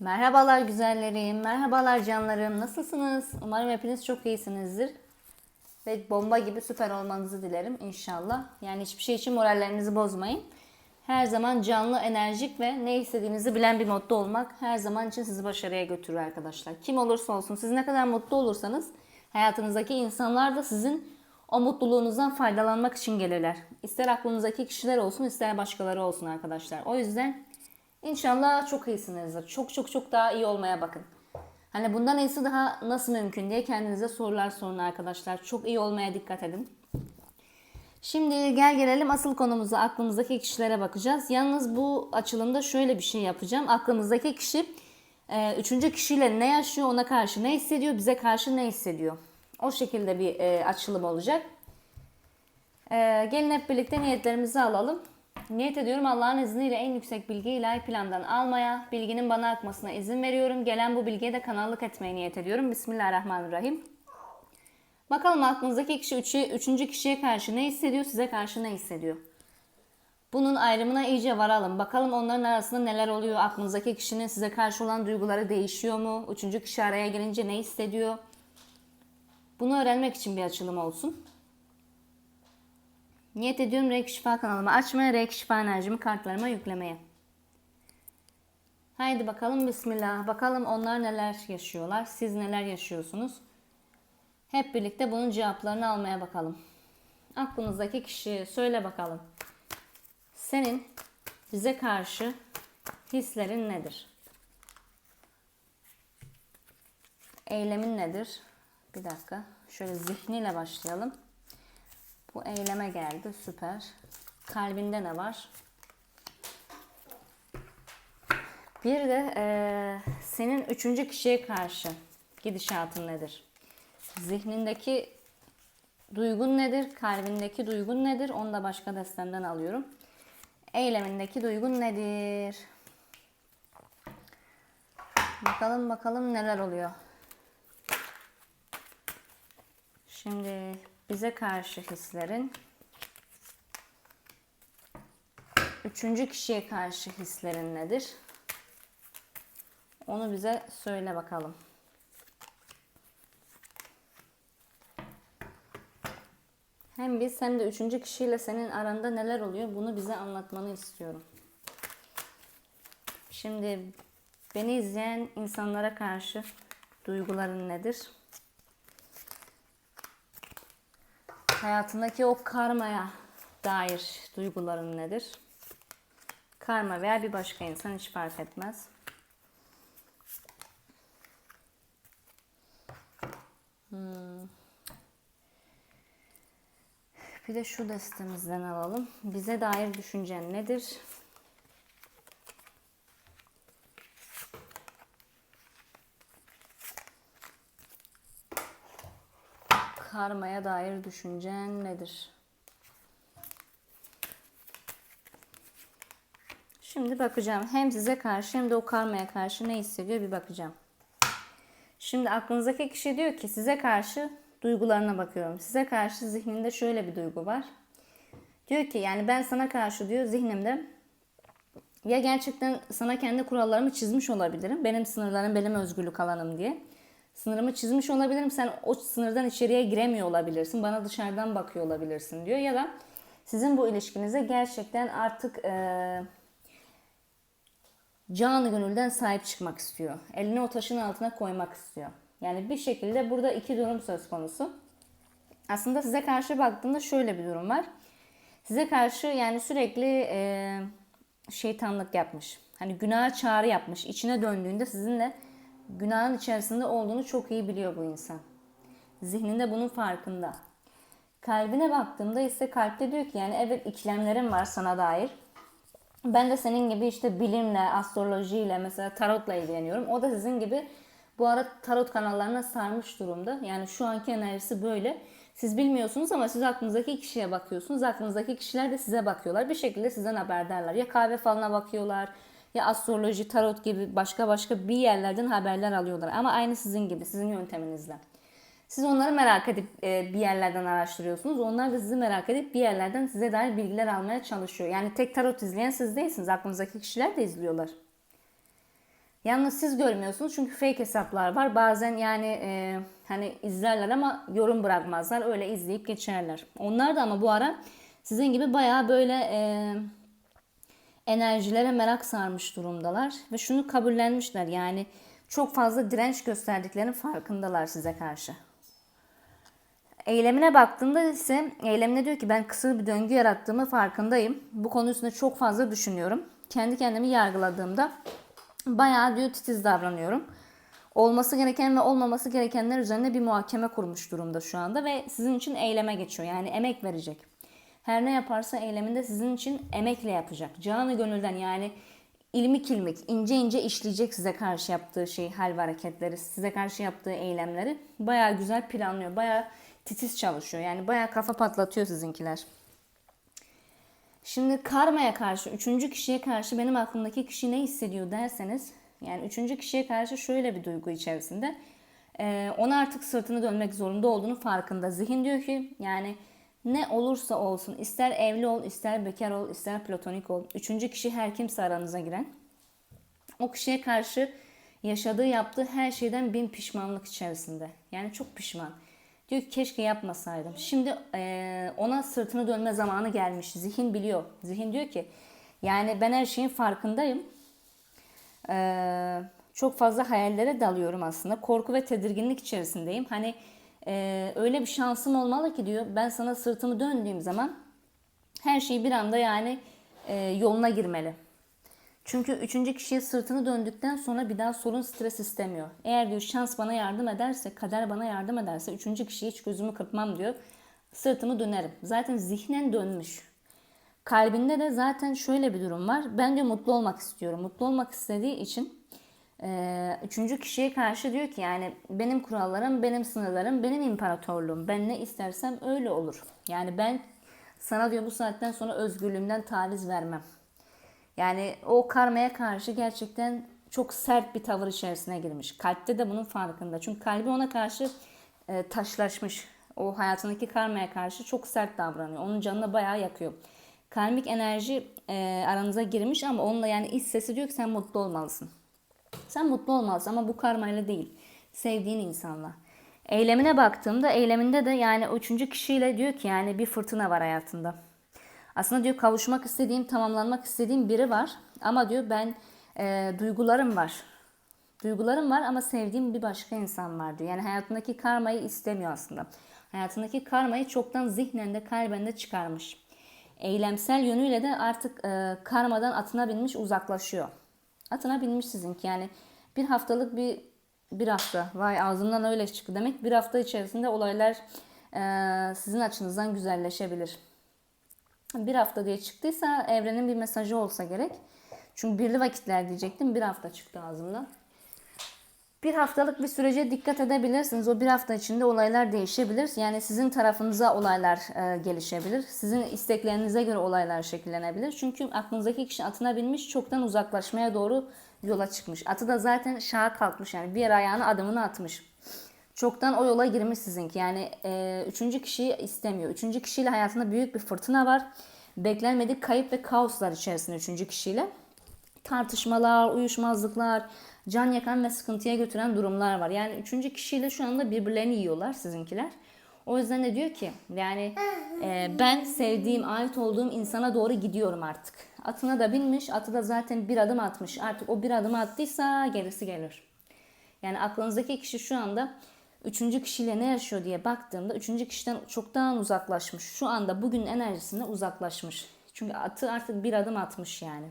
Merhabalar güzellerim, merhabalar canlarım. Nasılsınız? Umarım hepiniz çok iyisinizdir. Ve bomba gibi süper olmanızı dilerim inşallah. Yani hiçbir şey için morallerinizi bozmayın. Her zaman canlı, enerjik ve ne istediğinizi bilen bir modda olmak her zaman için sizi başarıya götürür arkadaşlar. Kim olursa olsun siz ne kadar mutlu olursanız hayatınızdaki insanlar da sizin o mutluluğunuzdan faydalanmak için gelirler. İster aklınızdaki kişiler olsun ister başkaları olsun arkadaşlar. O yüzden İnşallah çok iyisinizdir. Çok çok çok daha iyi olmaya bakın. Hani bundan iyisi daha nasıl mümkün diye kendinize sorular sorun arkadaşlar. Çok iyi olmaya dikkat edin. Şimdi gel gelelim asıl konumuza aklımızdaki kişilere bakacağız. Yalnız bu açılımda şöyle bir şey yapacağım. Aklımızdaki kişi e, üçüncü kişiyle ne yaşıyor, ona karşı ne hissediyor, bize karşı ne hissediyor. O şekilde bir e, açılım olacak. E, gelin hep birlikte niyetlerimizi alalım. Niyet ediyorum Allah'ın izniyle en yüksek bilgiyi ilahi plandan almaya, bilginin bana akmasına izin veriyorum. Gelen bu bilgiye de kanallık etmeye niyet ediyorum. Bismillahirrahmanirrahim. Bakalım aklınızdaki kişi üçü, üçüncü kişiye karşı ne hissediyor, size karşı ne hissediyor? Bunun ayrımına iyice varalım. Bakalım onların arasında neler oluyor? Aklınızdaki kişinin size karşı olan duyguları değişiyor mu? Üçüncü kişi araya girince ne hissediyor? Bunu öğrenmek için bir açılım olsun. Niyet ediyorum Reiki Şifa kanalımı açmaya, Reiki Şifa enerjimi kartlarıma yüklemeye. Haydi bakalım Bismillah. Bakalım onlar neler yaşıyorlar, siz neler yaşıyorsunuz. Hep birlikte bunun cevaplarını almaya bakalım. Aklınızdaki kişi söyle bakalım. Senin bize karşı hislerin nedir? Eylemin nedir? Bir dakika. Şöyle zihniyle başlayalım. Bu eyleme geldi. Süper. Kalbinde ne var? Bir de eee, senin üçüncü kişiye karşı gidişatın nedir? Zihnindeki duygun nedir? Kalbindeki duygun nedir? Onu da başka destemden alıyorum. Eylemindeki duygun nedir? Bakalım bakalım neler oluyor. Şimdi bize karşı hislerin üçüncü kişiye karşı hislerin nedir? Onu bize söyle bakalım. Hem biz hem de üçüncü kişiyle senin aranda neler oluyor bunu bize anlatmanı istiyorum. Şimdi beni izleyen insanlara karşı duyguların nedir? Hayatındaki o karmaya dair duyguların nedir? Karma veya bir başka insan hiç fark etmez. Hmm. Bir de şu destemizden alalım. Bize dair düşüncen nedir? Karmaya dair düşüncen nedir? Şimdi bakacağım. Hem size karşı hem de o karmaya karşı ne hissediyor bir bakacağım. Şimdi aklınızdaki kişi diyor ki size karşı duygularına bakıyorum. Size karşı zihninde şöyle bir duygu var. Diyor ki yani ben sana karşı diyor zihnimde ya gerçekten sana kendi kurallarımı çizmiş olabilirim. Benim sınırlarım benim özgürlük alanım diye. Sınırımı çizmiş olabilirim. Sen o sınırdan içeriye giremiyor olabilirsin. Bana dışarıdan bakıyor olabilirsin diyor. Ya da sizin bu ilişkinize gerçekten artık e, canı gönülden sahip çıkmak istiyor. Elini o taşın altına koymak istiyor. Yani bir şekilde burada iki durum söz konusu. Aslında size karşı baktığımda şöyle bir durum var. Size karşı yani sürekli e, şeytanlık yapmış. Hani günaha çağrı yapmış. İçine döndüğünde sizinle günahın içerisinde olduğunu çok iyi biliyor bu insan. Zihninde bunun farkında. Kalbine baktığımda ise kalpte diyor ki yani evet ikilemlerim var sana dair. Ben de senin gibi işte bilimle, astrolojiyle mesela tarotla ilgileniyorum. O da sizin gibi bu ara tarot kanallarına sarmış durumda. Yani şu anki enerjisi böyle. Siz bilmiyorsunuz ama siz aklınızdaki kişiye bakıyorsunuz. Aklınızdaki kişiler de size bakıyorlar. Bir şekilde sizden haberdarlar. Ya kahve falına bakıyorlar ya astroloji, tarot gibi başka başka bir yerlerden haberler alıyorlar. Ama aynı sizin gibi, sizin yönteminizle. Siz onları merak edip e, bir yerlerden araştırıyorsunuz. Onlar da sizi merak edip bir yerlerden size dair bilgiler almaya çalışıyor. Yani tek tarot izleyen siz değilsiniz. Aklınızdaki kişiler de izliyorlar. Yalnız siz görmüyorsunuz çünkü fake hesaplar var. Bazen yani e, hani izlerler ama yorum bırakmazlar. Öyle izleyip geçerler. Onlar da ama bu ara sizin gibi bayağı böyle e, enerjilere merak sarmış durumdalar. Ve şunu kabullenmişler yani çok fazla direnç gösterdiklerinin farkındalar size karşı. Eylemine baktığımda ise eylemine diyor ki ben kısır bir döngü yarattığımı farkındayım. Bu konu üstünde çok fazla düşünüyorum. Kendi kendimi yargıladığımda bayağı diyor titiz davranıyorum. Olması gereken ve olmaması gerekenler üzerine bir muhakeme kurmuş durumda şu anda ve sizin için eyleme geçiyor. Yani emek verecek. Her ne yaparsa eyleminde sizin için emekle yapacak. Canı gönülden yani ilmik ilmik, ince ince işleyecek size karşı yaptığı şey, hal ve hareketleri, size karşı yaptığı eylemleri. Bayağı güzel planlıyor, bayağı titiz çalışıyor. Yani bayağı kafa patlatıyor sizinkiler. Şimdi karmaya karşı, üçüncü kişiye karşı benim aklımdaki kişi ne hissediyor derseniz, yani üçüncü kişiye karşı şöyle bir duygu içerisinde. Ona artık sırtını dönmek zorunda olduğunu farkında. Zihin diyor ki yani ne olursa olsun ister evli ol, ister bekar ol, ister platonik ol. Üçüncü kişi her kimse aranıza giren. O kişiye karşı yaşadığı yaptığı her şeyden bin pişmanlık içerisinde. Yani çok pişman. Diyor ki keşke yapmasaydım. Şimdi e, ona sırtını dönme zamanı gelmiş. Zihin biliyor. Zihin diyor ki yani ben her şeyin farkındayım. E, çok fazla hayallere dalıyorum aslında. Korku ve tedirginlik içerisindeyim. Hani e, öyle bir şansım olmalı ki diyor ben sana sırtımı döndüğüm zaman her şey bir anda yani e, yoluna girmeli. Çünkü üçüncü kişiye sırtını döndükten sonra bir daha sorun stres istemiyor. Eğer diyor şans bana yardım ederse, kader bana yardım ederse üçüncü kişiye hiç gözümü kırpmam diyor. Sırtımı dönerim. Zaten zihnen dönmüş. Kalbinde de zaten şöyle bir durum var. Ben diyor mutlu olmak istiyorum. Mutlu olmak istediği için üçüncü kişiye karşı diyor ki yani benim kurallarım, benim sınırlarım, benim imparatorluğum. Ben ne istersem öyle olur. Yani ben sana diyor bu saatten sonra özgürlüğümden taviz vermem. Yani o karmaya karşı gerçekten çok sert bir tavır içerisine girmiş. Kalpte de bunun farkında. Çünkü kalbi ona karşı e, taşlaşmış. O hayatındaki karmaya karşı çok sert davranıyor. Onun canını bayağı yakıyor. Karmik enerji e, aranıza girmiş ama onunla yani iç sesi diyor ki sen mutlu olmalısın. Sen mutlu olmalısın ama bu karmayla değil. Sevdiğin insanla. Eylemine baktığımda eyleminde de yani üçüncü kişiyle diyor ki yani bir fırtına var hayatında. Aslında diyor kavuşmak istediğim, tamamlanmak istediğim biri var. Ama diyor ben e, duygularım var. Duygularım var ama sevdiğim bir başka insan var diyor. Yani hayatındaki karmayı istemiyor aslında. Hayatındaki karmayı çoktan zihnende, kalbende çıkarmış. Eylemsel yönüyle de artık e, karmadan atına binmiş uzaklaşıyor. Atına binmiş sizinki yani bir haftalık bir bir hafta. Vay ağzımdan öyle çıktı demek. Bir hafta içerisinde olaylar e, sizin açınızdan güzelleşebilir bir hafta diye çıktıysa evrenin bir mesajı olsa gerek. Çünkü birli vakitler diyecektim. Bir hafta çıktı ağzımdan. Bir haftalık bir sürece dikkat edebilirsiniz. O bir hafta içinde olaylar değişebilir. Yani sizin tarafınıza olaylar e, gelişebilir. Sizin isteklerinize göre olaylar şekillenebilir. Çünkü aklınızdaki kişi atına binmiş çoktan uzaklaşmaya doğru yola çıkmış. Atı da zaten şaha kalkmış yani bir ayağını adımını atmış. Çoktan o yola girmiş sizinki. Yani e, üçüncü kişiyi istemiyor. Üçüncü kişiyle hayatında büyük bir fırtına var. Beklenmedik kayıp ve kaoslar içerisinde üçüncü kişiyle. Tartışmalar, uyuşmazlıklar, can yakan ve sıkıntıya götüren durumlar var. Yani üçüncü kişiyle şu anda birbirlerini yiyorlar sizinkiler. O yüzden de diyor ki yani e, ben sevdiğim, ait olduğum insana doğru gidiyorum artık. Atına da binmiş, atı da zaten bir adım atmış. Artık o bir adım attıysa gerisi gelir. Yani aklınızdaki kişi şu anda üçüncü kişiyle ne yaşıyor diye baktığımda üçüncü kişiden çoktan uzaklaşmış. Şu anda bugün enerjisinde uzaklaşmış. Çünkü atı artık bir adım atmış yani.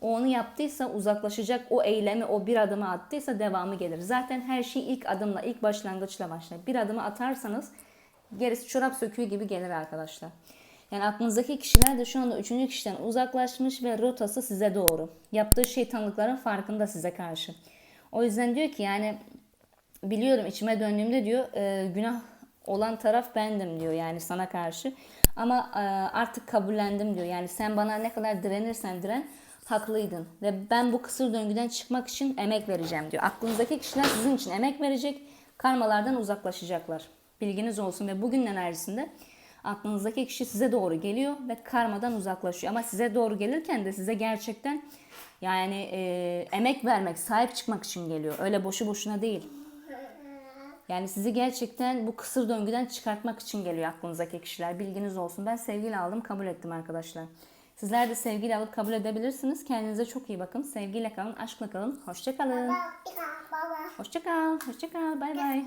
O onu yaptıysa uzaklaşacak o eylemi o bir adımı attıysa devamı gelir. Zaten her şey ilk adımla ilk başlangıçla başlar. Bir adımı atarsanız gerisi çorap söküğü gibi gelir arkadaşlar. Yani aklınızdaki kişiler de şu anda üçüncü kişiden uzaklaşmış ve rotası size doğru. Yaptığı şeytanlıkların farkında size karşı. O yüzden diyor ki yani biliyorum içime döndüğümde diyor e, günah olan taraf bendim diyor yani sana karşı. Ama e, artık kabullendim diyor. Yani sen bana ne kadar direnirsen diren haklıydın. Ve ben bu kısır döngüden çıkmak için emek vereceğim diyor. Aklınızdaki kişiler sizin için emek verecek. Karmalardan uzaklaşacaklar. Bilginiz olsun ve bugün enerjisinde aklınızdaki kişi size doğru geliyor ve karmadan uzaklaşıyor. Ama size doğru gelirken de size gerçekten Yani e, emek vermek, sahip çıkmak için geliyor. Öyle boşu boşuna değil. Yani sizi gerçekten bu kısır döngüden çıkartmak için geliyor aklınızdaki kişiler. Bilginiz olsun. Ben sevgiyle aldım, kabul ettim arkadaşlar. Sizler de sevgiyle alıp kabul edebilirsiniz. Kendinize çok iyi bakın. Sevgiyle kalın, aşkla kalın. Hoşça kalın. Baba. Hoşça kal. Hoşça kal. Bay bay.